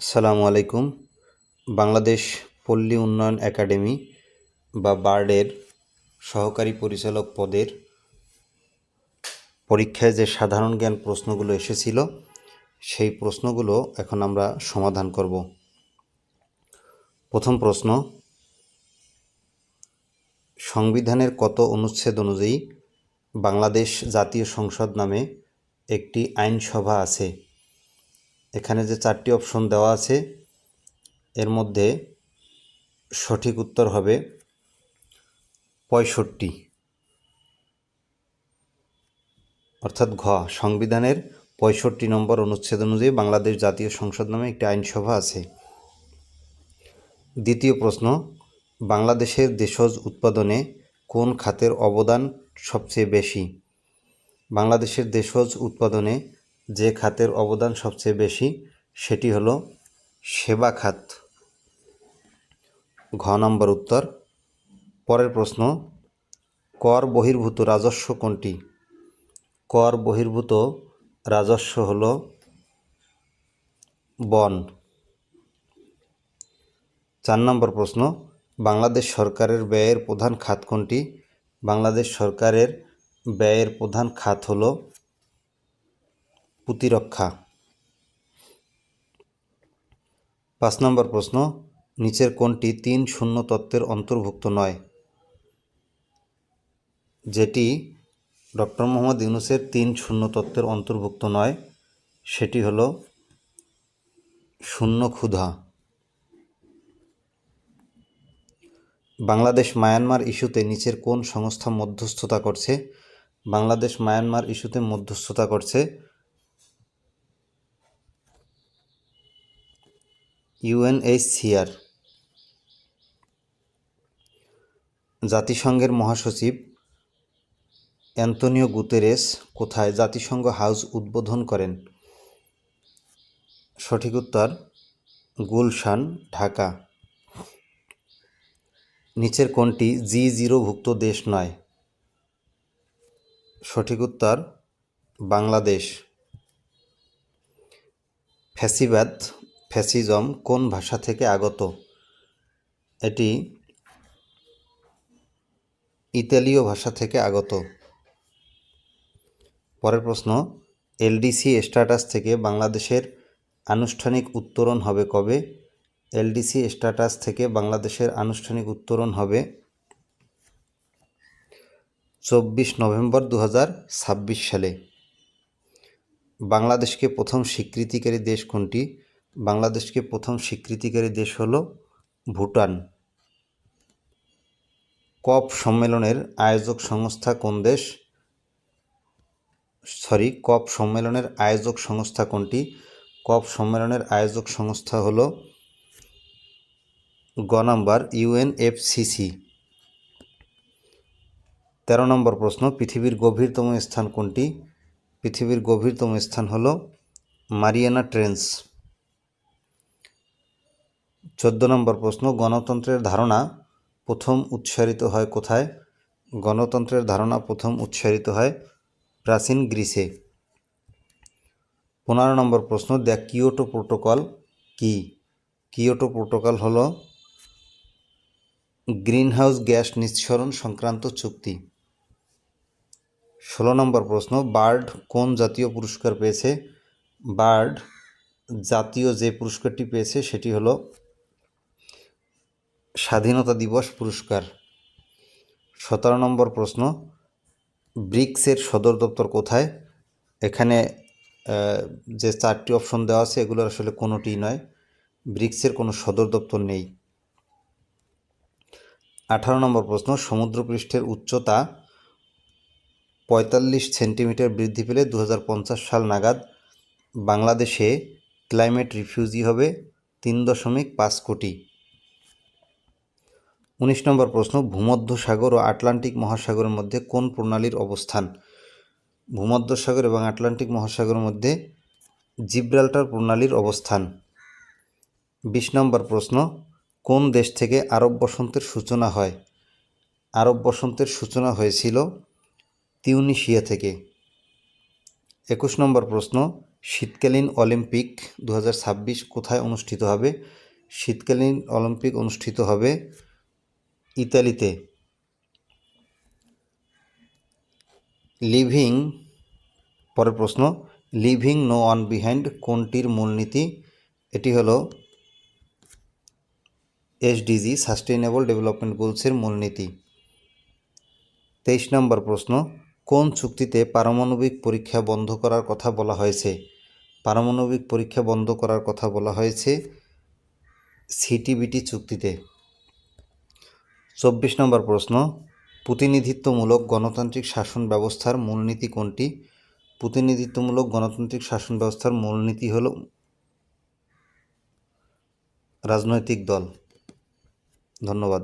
আসসালামু আলাইকুম। বাংলাদেশ পল্লী উন্নয়ন একাডেমি বা বার্ডের সহকারী পরিচালক পদের পরীক্ষায় যে সাধারণ জ্ঞান প্রশ্নগুলো এসেছিল, সেই প্রশ্নগুলো এখন আমরা সমাধান করব। প্রথম প্রশ্ন, সংবিধানের কত অনুচ্ছেদ অনুযায়ী বাংলাদেশ জাতীয় সংসদ নামে একটি আইনসভা আছে? এখানে যে চারটি অপশন দেওয়া আছে, এর মধ্যে সঠিক উত্তর হবে পঁয়ষট্টি। অর্থাৎ ঘ, সংবিধানের পঁয়ষট্টি নম্বর অনুচ্ছেদ অনুযায়ী বাংলাদেশ জাতীয় সংসদ নামে একটি আইনসভা আছে। দ্বিতীয় প্রশ্ন, বাংলাদেশের দেশজ উৎপাদনে কোন খাতের অবদান সবচেয়ে বেশি? বাংলাদেশের দেশজ উৎপাদনে যে খাতের অবদান সবচেয়ে বেশি, সেটি হলো সেবা খাত। ঘ নম্বর উত্তর। পরের প্রশ্ন, কর বহির্ভূত রাজস্ব কোনটি? কর বহির্ভূত রাজস্ব হল বন। চার নম্বর প্রশ্ন, বাংলাদেশ সরকারের ব্যয়ের প্রধান খাত কোনটি? বাংলাদেশ সরকারের ব্যয়ের প্রধান খাত হলো প্রতিরক্ষা। পাঁচ নম্বর প্রশ্ন, নিচের কোনটি তিন শূন্য তত্ত্বের অন্তর্ভুক্ত নয়, যেটি ডক্টর মোহাম্মদ ইউনুসের তিন শূন্য তত্ত্বের অন্তর্ভুক্ত নয়, সেটি হল শূন্য ক্ষুধা। বাংলাদেশ মায়ানমার ইস্যুতে নিচের কোন সংস্থা মধ্যস্থতা করছে, বাংলাদেশ মায়ানমার ইস্যুতে মধ্যস্থতা করছে ইউএনএইচসিআর জাতিসংঘের মহাসচিব অ্যান্তনিও গুতেরেস কোথায় জাতিসংঘ হাউস উদ্বোধন করেন? সঠিক উত্তর, গুলশান, ঢাকা। নিচের কোনটি জি জিরোভুক্ত দেশ নয়। সঠিক উত্তর, বাংলাদেশ। ফ্যাসিবাদ ফ্যাসিজম কোন ভাষা থেকে আগত? এটি ইতালীয় ভাষা থেকে আগত। পরের প্রশ্ন, এলডিসি স্ট্যাটাস থেকে বাংলাদেশের আনুষ্ঠানিক উত্তরণ হবে কবে? এলডিসি স্ট্যাটাস থেকে বাংলাদেশের আনুষ্ঠানিক উত্তরণ হবে চব্বিশ নভেম্বর দু হাজার ছাব্বিশ সালে। বাংলাদেশকে প্রথম স্বীকৃতিকারী দেশ কোনটি? বাংলাদেশকে প্রথম স্বীকৃতিকারী দেশ হল ভুটান। কপ সম্মেলনের আয়োজক সংস্থা কোন দেশ? সরি, কপ সম্মেলনের আয়োজক সংস্থা কোনটি? কপ সম্মেলনের আয়োজক সংস্থা হল গ নম্বর ইউএনএফসিসি তেরো নম্বর প্রশ্ন, পৃথিবীর গভীরতম স্থান কোনটি? পৃথিবীর গভীরতম স্থান হল মারিয়ানা, ট্রেন্স। চোদ্দ নম্বর প্রশ্ন, গণতন্ত্রের ধারণা প্রথম উৎসারিত হয় কোথায়? গণতন্ত্রের ধারণা প্রথম উৎসারিত হয় প্রাচীন গ্রিসে। পনেরো নম্বর প্রশ্ন, দ্য কিয়োটো প্রোটোকল কি? কিয়োটো প্রোটোকল হল গ্রিনহাউস গ্যাস নিঃসরণ সংক্রান্ত চুক্তি। ষোলো নম্বর প্রশ্ন, বার্ড কোন জাতীয় পুরস্কার পেয়েছে? বার্ড জাতীয় যে পুরস্কারটি পেয়েছে সেটি হলো স্বাধীনতা দিবস পুরস্কার। সতেরো নম্বর প্রশ্ন, ব্রিক্সের সদর দপ্তর কোথায়? এখানে যে চারটি অপশন দেওয়া আছে, এগুলোর আসলে কোনোটিই নয়। ব্রিক্সের কোনো সদর দপ্তর নেই। আঠারো নম্বর প্রশ্ন, সমুদ্রপৃষ্ঠের উচ্চতা পঁয়তাল্লিশ সেন্টিমিটার বৃদ্ধি পেলে দু হাজার পঞ্চাশ সাল নাগাদ বাংলাদেশে ক্লাইমেট রিফিউজি হবে তিন দশমিক পাঁচ কোটি। উনিশ নম্বর প্রশ্ন, ভূমধ্যসাগর ও আটলান্টিক মহাসাগরের মধ্যে কোন প্রণালীর অবস্থান? ভূমধ্যসাগর এবং আটলান্টিক মহাসাগরের মধ্যে জিব্রাল্টার প্রণালীর অবস্থান। বিশ নম্বর প্রশ্ন, কোন দেশ থেকে আরব বসন্তের সূচনা হয়? আরব বসন্তের সূচনা হয়েছিল তিউনিশিয়া থেকে। একুশ নম্বর প্রশ্ন, শীতকালীন অলিম্পিক দু হাজার ছাব্বিশ কোথায় অনুষ্ঠিত হবে? শীতকালীন অলিম্পিক অনুষ্ঠিত হবে ইতালিতে। লিভিং, পরের প্রশ্ন, লিভিং নো ওয়ান বিহাইন্ড কোনটির মূলনীতি? এটি হলো এসডিজি সাস্টেইনেবল ডেভেলপমেন্ট গোলসের মূলনীতি। তেইশ নম্বর প্রশ্ন, কোন চুক্তিতে পারমাণবিক পরীক্ষা বন্ধ করার কথা বলা হয়েছে? পারমাণবিক পরীক্ষা বন্ধ করার কথা বলা হয়েছে সিটিবিটি চুক্তিতে। চব্বিশ নম্বর প্রশ্ন, প্রতিনিধিত্বমূলক গণতান্ত্রিক শাসন ব্যবস্থার মূলনীতি কোনটি? প্রতিনিধিত্বমূলক গণতান্ত্রিক শাসন ব্যবস্থার মূলনীতি হল রাজনৈতিক দল। ধন্যবাদ।